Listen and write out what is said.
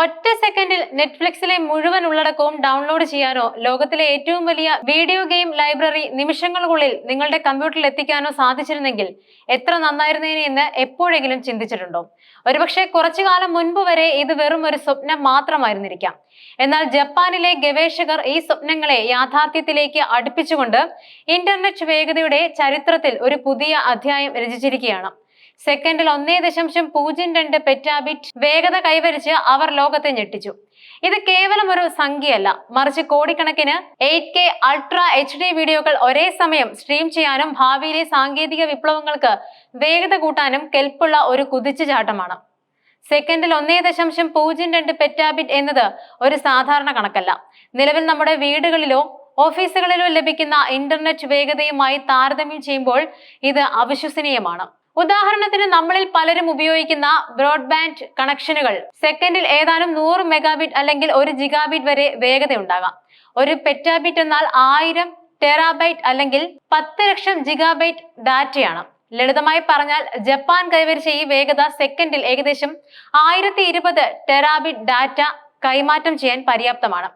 ഒറ്റ സെക്കൻഡിൽ നെറ്റ്ഫ്ലിക്സിലെ മുഴുവൻ ഉള്ളടക്കവും ഡൗൺലോഡ് ചെയ്യാനോ ലോകത്തിലെ ഏറ്റവും വലിയ വീഡിയോ ഗെയിം ലൈബ്രറി നിമിഷങ്ങൾക്കുള്ളിൽ നിങ്ങളുടെ കമ്പ്യൂട്ടറിൽ എത്തിക്കാനോ സാധിച്ചിരുന്നെങ്കിൽ എത്ര നന്നായിരുന്നേനെ എന്ന് എപ്പോഴെങ്കിലും ചിന്തിച്ചിട്ടുണ്ടോ? ഒരുപക്ഷെ കുറച്ചു കാലം മുൻപ് വരെ ഇത് വെറും ഒരു സ്വപ്നം മാത്രമായിരുന്നിരിക്കാം. എന്നാൽ ജപ്പാനിലെ ഗവേഷകർ ഈ സ്വപ്നങ്ങളെ യാഥാർത്ഥ്യത്തിലേക്ക് അടുപ്പിച്ചുകൊണ്ട് ഇന്റർനെറ്റ് വേഗതയുടെ ചരിത്രത്തിൽ ഒരു പുതിയ അധ്യായം രചിച്ചിരിക്കുകയാണ്. സെക്കൻഡിൽ ഒന്നേ ദശാംശം പൂജ്യം രണ്ട് പെറ്റാബിറ്റ് വേഗത കൈവരിച്ച് അവർ ലോകത്തെ ഞെട്ടിച്ചു. ഇത് കേവലം ഒരു സംഖ്യയല്ല. മറിച്ച് കോടിക്കണക്കിന് eight K ultra H D വീഡിയോകൾ ഒരേ സമയം സ്ട്രീം ചെയ്യാനും ഭാവിയിലെ സാങ്കേതിക വിപ്ലവങ്ങൾക്ക് വേഗത കൂട്ടാനും കെൽപ്പുള്ള ഒരു കുതിച്ചുചാട്ടമാണ് സെക്കൻഡിൽ ഒന്നേ ദശാംശം പൂജ്യം രണ്ട് പെറ്റാബിറ്റ് എന്നത് ഒരു സാധാരണ കണക്കല്ല. നിലവിൽ നമ്മുടെ വീടുകളിലോ ഓഫീസുകളിലോ ലഭിക്കുന്ന ഇന്റർനെറ്റ് വേഗതയുമായി താരതമ്യം ചെയ്യുമ്പോൾ ഇത് അവിശ്വസനീയമാണ്. ഉദാഹരണത്തിന് നമ്മളിൽ പലരും ഉപയോഗിക്കുന്ന ബ്രോഡ്ബാൻഡ് കണക്ഷനുകൾ. സെക്കൻഡിൽ ഏതാനും നൂറ് മെഗാബിറ്റ് അല്ലെങ്കിൽ ഒരു ജിഗാബിറ്റ് വരെ വേഗത ഉണ്ടാകാം ഒരു പെറ്റാബിറ്റ് എന്നാൽ ആയിരം ടെറാബൈറ്റ് അല്ലെങ്കിൽ പത്ത് ലക്ഷം ജിഗാബൈറ്റ് ഡാറ്റയാണ്. ലളിതമായി പറഞ്ഞാൽ ജപ്പാൻ കൈവരിച്ച ഈ വേഗത സെക്കൻഡിൽ ഏകദേശം ആയിരത്തി ഇരുപത് ടെറാബിറ്റ് ഡാറ്റ കൈമാറ്റം ചെയ്യാൻ പര്യാപ്തമാണ്.